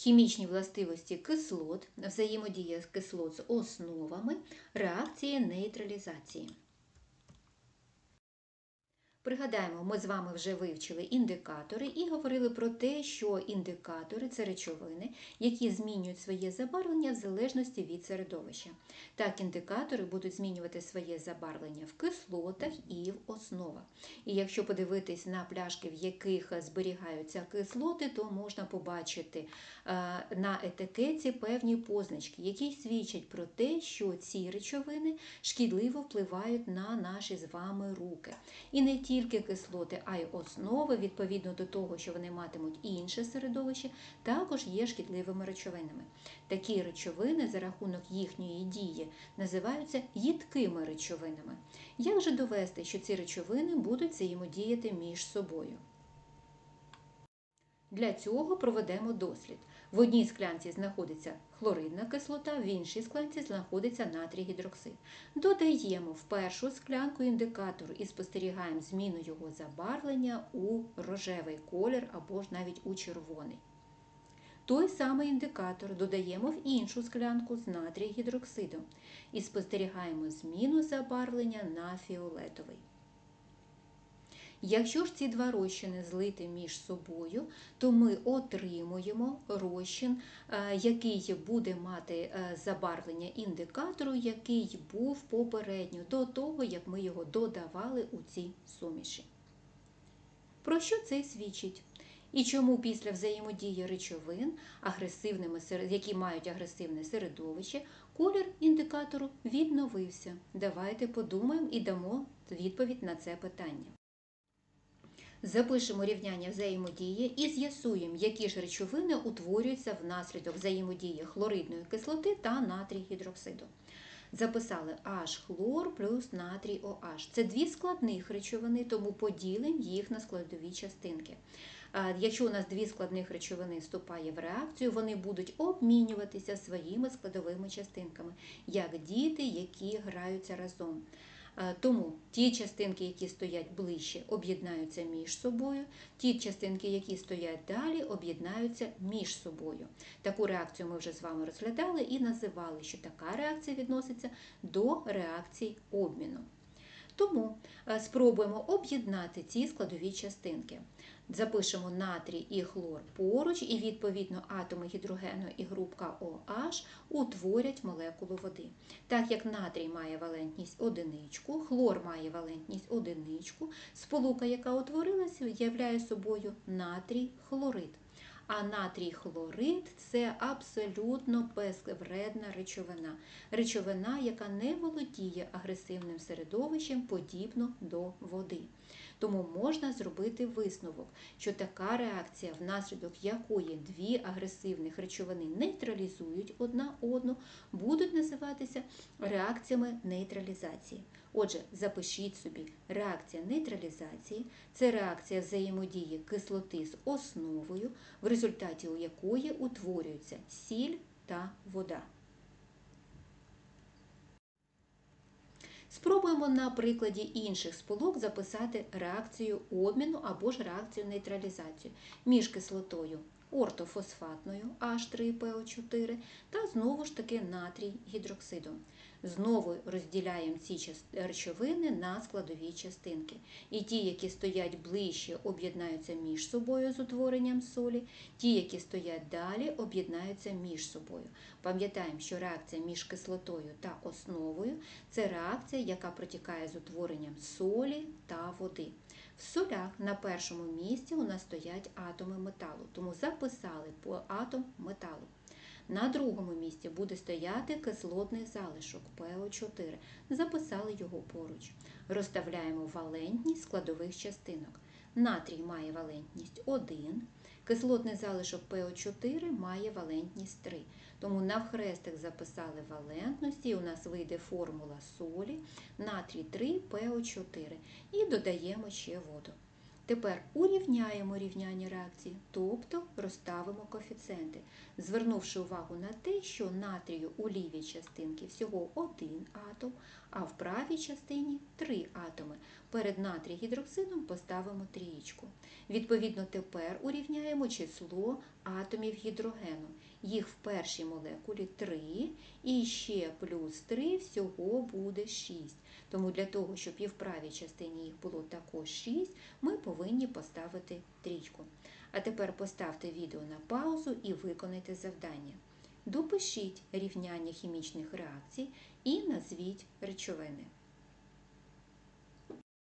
Хімічні властивості кислот, взаємодія кислот з основами, реакції нейтралізації. Пригадаємо, ми з вами вже вивчили індикатори і говорили про те, що індикатори це речовини, які змінюють своє забарвлення в залежності від середовища. Так, індикатори будуть змінювати своє забарвлення в кислотах і в основах. І якщо подивитись на пляшки, в яких зберігаються кислоти, то можна побачити е, на етикетці певні позначки, які свідчать про те, що ці речовини шкідливо впливають на наші з вами руки. І не тільки кислоти, а й основи, відповідно до того, що вони матимуть інше середовище, також є шкідливими речовинами. Такі речовини за рахунок їхньої дії називаються їдкими речовинами. Як же довести, що ці речовини будуть взаємодіяти між собою? Для цього проведемо дослід. В одній склянці знаходиться хлоридна кислота, в іншій склянці знаходиться натрій гідроксид. Додаємо в першу склянку індикатор і спостерігаємо зміну його забарвлення у рожевий колір або ж навіть у червоний. Той самий індикатор додаємо в іншу склянку з натрій гідроксидом і спостерігаємо зміну забарвлення на фіолетовий. Якщо ж ці два розчини злити між собою, то ми отримуємо розчин, е, який буде мати е, забарвлення індикатору, який був попередньо до того, як ми його додавали у ці суміші. Про що це свідчить? І чому після взаємодії речовин, агресивними, які мають агресивне середовище, колір індикатору відновився? Давайте подумаємо і дамо відповідь на це питання. Запишемо рівняння взаємодії і з'ясуємо, які ж речовини утворюються внаслідок взаємодії хлоридної кислоти та натрій гідроксиду. Записали H хлор плюс натрій OH. Це дві складних речовини, тому поділимо їх на складові частинки. Якщо у нас дві складних речовини вступає в реакцію, вони будуть обмінюватися своїми складовими частинками, як діти, які граються разом. Е, тому ті частинки, які стоять ближче, об'єднаються між собою, ті частинки, які стоять далі, об'єднаються між собою. Таку реакцію ми вже з вами розглядали і називали, що така реакція відноситься до реакцій обміну. Тому е, спробуємо об'єднати ці складові частинки. Запишемо натрій і хлор поруч, і, відповідно, атоми гідрогену і групка OH утворять молекулу води. Так як натрій має валентність одиничку, хлор має валентність одиничку, сполука, яка утворилася, являє собою натрій хлорид. А натрій хлорид це абсолютно безвредна речовина. Речовина, яка не володіє агресивним середовищем, подібно до води. Тому можна зробити висновок, що така реакція, внаслідок якої дві агресивних речовини нейтралізують одна одну, будуть називатися реакціями нейтралізації. Отже, запишіть собі, реакція нейтралізації це реакція взаємодії кислоти з основою, в результаті якої утворюються сіль та вода. Спробуємо на прикладі інших сполук записати реакцію обміну або ж реакцію нейтралізацію. Між кислотою ортофосфатною H3PO4 та знову ж таки натрій гідроксидом. Знову розділяємо ці речовини на складові частинки. І ті, які стоять ближче, об'єднаються між собою з утворенням солі, ті, які стоять далі, об'єднаються між собою. Пам'ятаємо, що реакція між кислотою та основою це реакція, яка протікає з утворенням солі та води. В солях на першому місці у нас стоять атоми металу, тому записали по атом металу. На другому місці буде стояти кислотний залишок ПО4. Записали його поруч. Розставляємо валентність складових частинок. Натрій має валентність 1, кислотний залишок ПО4 має валентність 3. Тому навхрестик записали валентності, і у нас вийде формула солі, натрій 3 ПО4 і додаємо ще воду. Тепер урівняємо рівняння реакції, тобто розставимо коефіцієнти, звернувши увагу на те, що натрію у лівій частинці всього один атом, а в правій частині три атоми. Перед натрій гідроксидом поставимо трієчку. Відповідно, тепер урівняємо число атомів гідрогену. Їх в першій молекулі 3 і ще плюс 3 всього буде 6. Тому для того, щоб і в правій частині їх було також 6, ми повинні поставити трічку. А тепер поставте відео на паузу і виконайте завдання. Допишіть рівняння хімічних реакцій і назвіть речовини.